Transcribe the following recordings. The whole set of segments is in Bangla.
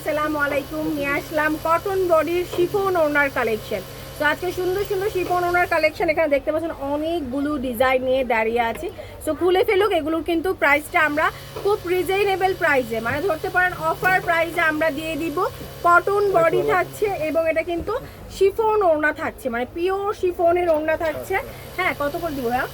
আসসালামু আলাইকুম। নিয়ে আসলাম কটন বডির শিফন ওনার কালেকশন তো আজকে সুন্দর সুন্দর শিফন ওনার কালেকশন এখানে দেখতে পাচ্ছেন অনেকগুলো ডিজাইন নিয়ে দাঁড়িয়ে আছে। সো খুলে ফেলুক এগুলোর কিন্তু প্রাইসটা আমরা খুব রিজনেবল প্রাইসে মানে ধরতে পারেন অফার প্রাইসে আমরা দিয়ে দিব। কটন বডি থাকছে এবং এটা কিন্তু শিফন ওড়না থাকছে মানে পিওর শিফনের ওড়না থাকছে। হ্যাঁ কত করে দিব হ্যাঁ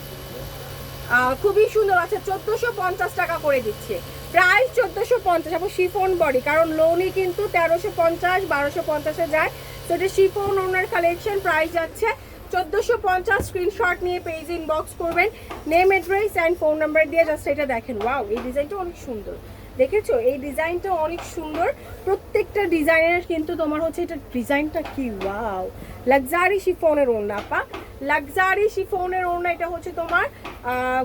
খুবই সুন্দর আছে চোদ্দোশো পঞ্চাশ টাকা করে দিচ্ছে। প্রাইস চোদ্দোশো পঞ্চাশ এবং শিফোন বডি, কারণ লোনই কিন্তু তেরোশো পঞ্চাশ, বারোশো পঞ্চাশে যায়। তো এটা শিফোন ওনার কালেকশন প্রাইস যাচ্ছে। চোদ্দোশো পঞ্চাশ স্ক্রিনশট নিয়ে পেজ ইনবক্স করবেন। Name address and phone number দিয়ে জাস্ট এটা দেখেন। ওয়াও এই ডিজাইনটা অনেক সুন্দর। দেখেছ? এই ডিজাইনটা অনেক সুন্দর। প্রত্যেকটা ডিজাইনের কিন্তু তোমার হচ্ছে এটা ডিজাইনটা কি ওয়াও লাক্সারি শিফনের ওড়না পা লাক্সারি শিফনের ওড়না, এটা হচ্ছে তোমার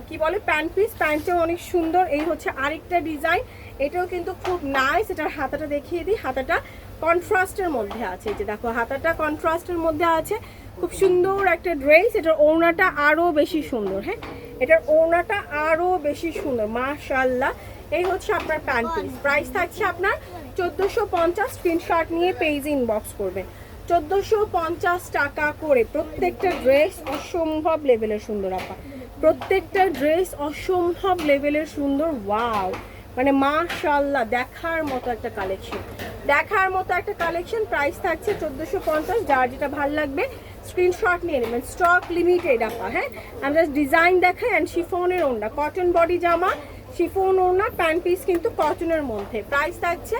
কি বলে, প্যান্ট পিস। প্যান্টটাও অনেক সুন্দর। এই হচ্ছে আরেকটা ডিজাইন। এটাও কিন্তু খুব নাইস এটার হাতাটা দেখিয়ে দিই। হাতাটা কন্ট্রাস্টের মধ্যে আছে। যে দেখো, হাতাটা কন্ট্রাস্টের মধ্যে আছে। খুব সুন্দর একটা ড্রেস। এটার ওড়নাটা আরও বেশি সুন্দর হ্যাঁ? এটার ওড়নাটা আরও বেশি সুন্দর। মাশাল্লাহ এই হচ্ছে আপনার প্যান্ট পিস প্রাইস থাকছে আপনার চোদ্দোশো পঞ্চাশ স্ক্রিনশট নিয়ে পেজ ইনবক্স করবেন। চোদ্দোশো পঞ্চাশ টাকা করে প্রত্যেকটা ড্রেস অসম্ভব লেভেলের সুন্দর, আপা। প্রত্যেকটা ড্রেস অসম্ভব লেভেলের সুন্দর ওয়াও মানে মাশাল্লাহ দেখার মতো একটা কালেকশন দেখার মতো একটা কালেকশন প্রাইস থাকছে চোদ্দোশো পঞ্চাশ, যার যেটা ভালো লাগবে স্ক্রিনশট নিয়ে নেবেন। স্টক লিমিটেড আপা হ্যাঁ? আমি জাস্ট ডিজাইন দেখাই অ্যান্ড শিফনের ওড়না কটন বডি জামা শিফন ওড়না প্যান্ট পিস কিন্তু কটনের মধ্যে। প্রাইস থাকছে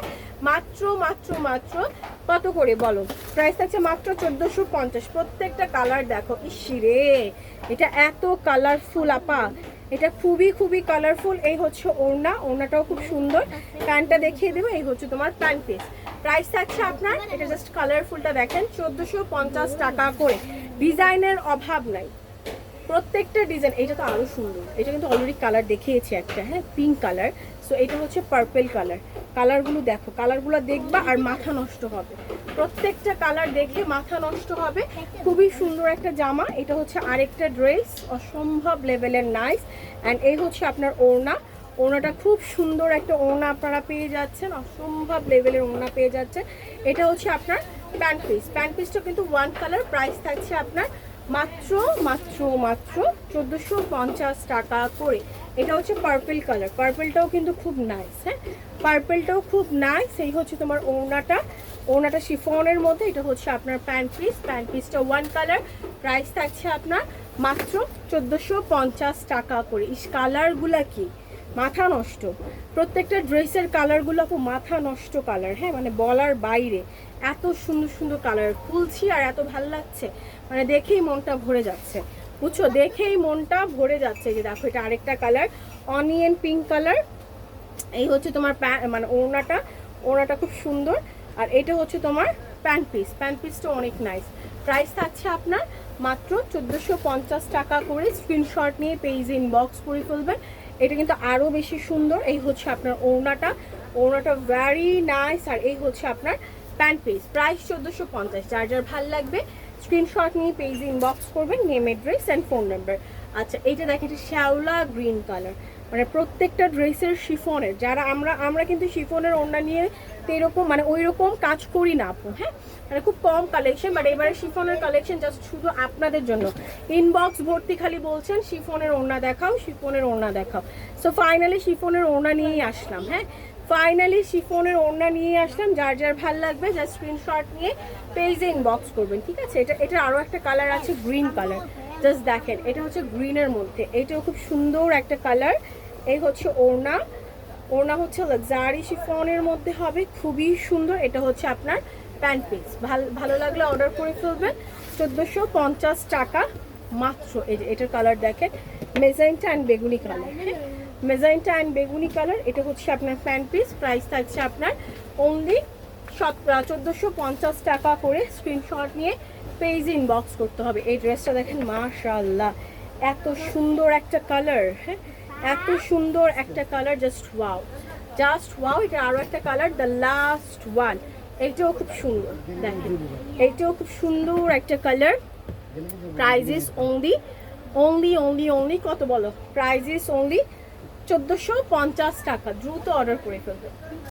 মাত্র মাত্র মাত্র কত করে বলো? প্রাইস থাকছে মাত্র চোদ্দোশো পঞ্চাশ। প্রত্যেকটা কালার দেখো। ইসিরে এটা এত কালারফুল আপা। এটা খুবই খুবই কালারফুল এই হচ্ছে ওড়না। ওড়নাটাও খুব সুন্দর। প্যান্টটা দেখিয়ে দেবো। এই হচ্ছে তোমার প্যান্ট পিস। প্রাইস থাকছে আপনার, এটা জাস্ট কালারফুলটা দেখেন, চোদ্দোশো টাকা করে। ডিজাইনের অভাব নাই। প্রত্যেকটা ডিজাইন এটা তো আরও সুন্দর। এটা কিন্তু অলরেডি কালার দেখিয়েছি একটা হ্যাঁ পিঙ্ক কালার সো এটা হচ্ছে পার্পেল কালার কালারগুলো দেখো কালারগুলো দেখবা আর মাথা নষ্ট হবে। প্রত্যেকটা কালার দেখে মাথা নষ্ট হবে। খুবই সুন্দর একটা জামা। এটা হচ্ছে আরেকটা ড্রেস অসম্ভব লেভেলের নাইস অ্যান্ড এই হচ্ছে আপনার ওড়না। ওড়নাটা খুব সুন্দর একটা ওড়না আপনারা পেয়ে যাচ্ছেন। অসম্ভব লেভেলের ওড়না পেয়ে যাচ্ছেন। এটা হচ্ছে আপনার প্যান্ট পিস প্যান্ট পিসটা কিন্তু ওয়ান কালার প্রাইস থাকছে আপনার মাত্র মাত্র মাত্র চোদ্দোশো পঞ্চাশ টাকা করে। এটা হচ্ছে পার্পেল কালার পার্পেলটাও কিন্তু খুব নাইস হ্যাঁ? পার্পেলটাও খুব নাইস এই হচ্ছে তোমার ওড়নাটা। ওড়নাটা শিফনের মধ্যে। এটা হচ্ছে আপনার প্যান্ট পিস প্যান্ট পিসটা ওয়ান কালার প্রাইস থাকছে আপনার মাত্র চোদ্দোশো পঞ্চাশ টাকা করে। ইস কালারগুলা কি? মাথা নষ্ট। প্রত্যেকটা ড্রেসের কালারগুলো খুব মাথা নষ্ট কালার হ্যাঁ? মানে বলার বাইরে। এত সুন্দর সুন্দর কালার। খুলছি আর এত ভালো লাগছে। মানে দেখেই মনটা ভরে যাচ্ছে। বুঝছ? দেখেই মনটা ভরে যাচ্ছে যে দেখো, এটা আরেকটা কালার। Onion pink colour. এই হচ্ছে তোমার মানে ওড়নাটা। ওড়নাটা খুব সুন্দর। আর এটা হচ্ছে তোমার প্যান্ট পিস। প্যান্ট পিসটা অনেক নাইস প্রাইস থাকছে আপনার মাত্র চোদ্দোশো টাকা করে। স্ক্রিনশট নিয়ে পেজ ইনবক্স করে ফেলবেন। এটা কিন্তু আরও বেশি সুন্দর। এই হচ্ছে আপনার ওড়নাটা। ওড়নাটা ভ্যারি নাইস আর এই হচ্ছে আপনার প্যান্ট পিস প্রাইস চোদ্দোশো পঞ্চাশ। যার যার ভালো লাগবে স্ক্রিনশট নিয়ে পেজ ইনবক্স করবেন name address and phone number আচ্ছা এইটা দেখেন, এটা শ্যাওলা গ্রিন কালার মানে প্রত্যেকটা ড্রেসের শিফনের, যারা আমরা আমরা কিন্তু শিফনের ওড়না নিয়ে এরকম মানে ওই রকম কাজ করি না আপু হ্যাঁ? মানে খুব কম কালেকশন বাট এবারে শিফনের কালেকশন জাস্ট শুধু আপনাদের জন্য। ইনবক্স ভর্তি খালি বলছেন, শিফনের ওড়না দেখাও, শিফনের ওড়না দেখাও। সো ফাইনালি শিফনের ওড়না নিয়েই আসলাম হ্যাঁ? ফাইনালি শিফনের ওড়না নিয়ে আসলাম, যার যার ভালো লাগবে যা স্ক্রিনশট নিয়ে পেজে ইনবক্স করবেন, ঠিক আছে? এটা এটা আরও একটা কালার আছে গ্রিন কালার জাস্ট দেখেন, এটা হচ্ছে গ্রিনের মধ্যে, এটাও খুব সুন্দর একটা কালার এই হচ্ছে ওড়না। ওড়না হচ্ছে লাক্সারি শিফনের মধ্যে হবে, খুবই সুন্দর। এটা হচ্ছে আপনার প্যান্ট পিস ভালো ভালো লাগলে অর্ডার করে ফেলবেন। চোদ্দোশো পঞ্চাশ টাকা মাত্র। এই যে এটার কালার দেখেন মেজাইনটা অ্যান্ড বেগুনি কালার হ্যাঁ মেজাইনটা অ্যান্ড বেগুনি কালার এটা হচ্ছে আপনার প্যান্ট পিস প্রাইস থাকছে আপনার অনলি চোদ্দোশো পঞ্চাশ টাকা করে স্ক্রিনশট নিয়ে পেজ ইনবক্স করতে হবে। এই ড্রেসটা দেখেন মাশাল্লাহ এত সুন্দর একটা কালার হ্যাঁ? এত সুন্দর একটা colour just wow just wow এটা আরও একটা কালার দ্য লাস্ট ওয়ান এইটাও খুব সুন্দর, দেখেন। এইটাও খুব সুন্দর একটা colour price is only only only only কত বলো? প্রাইজ ইস অনলি চোদ্দোশো পঞ্চাশ টাকা, দ্রুত অর্ডার করে ফেলবে।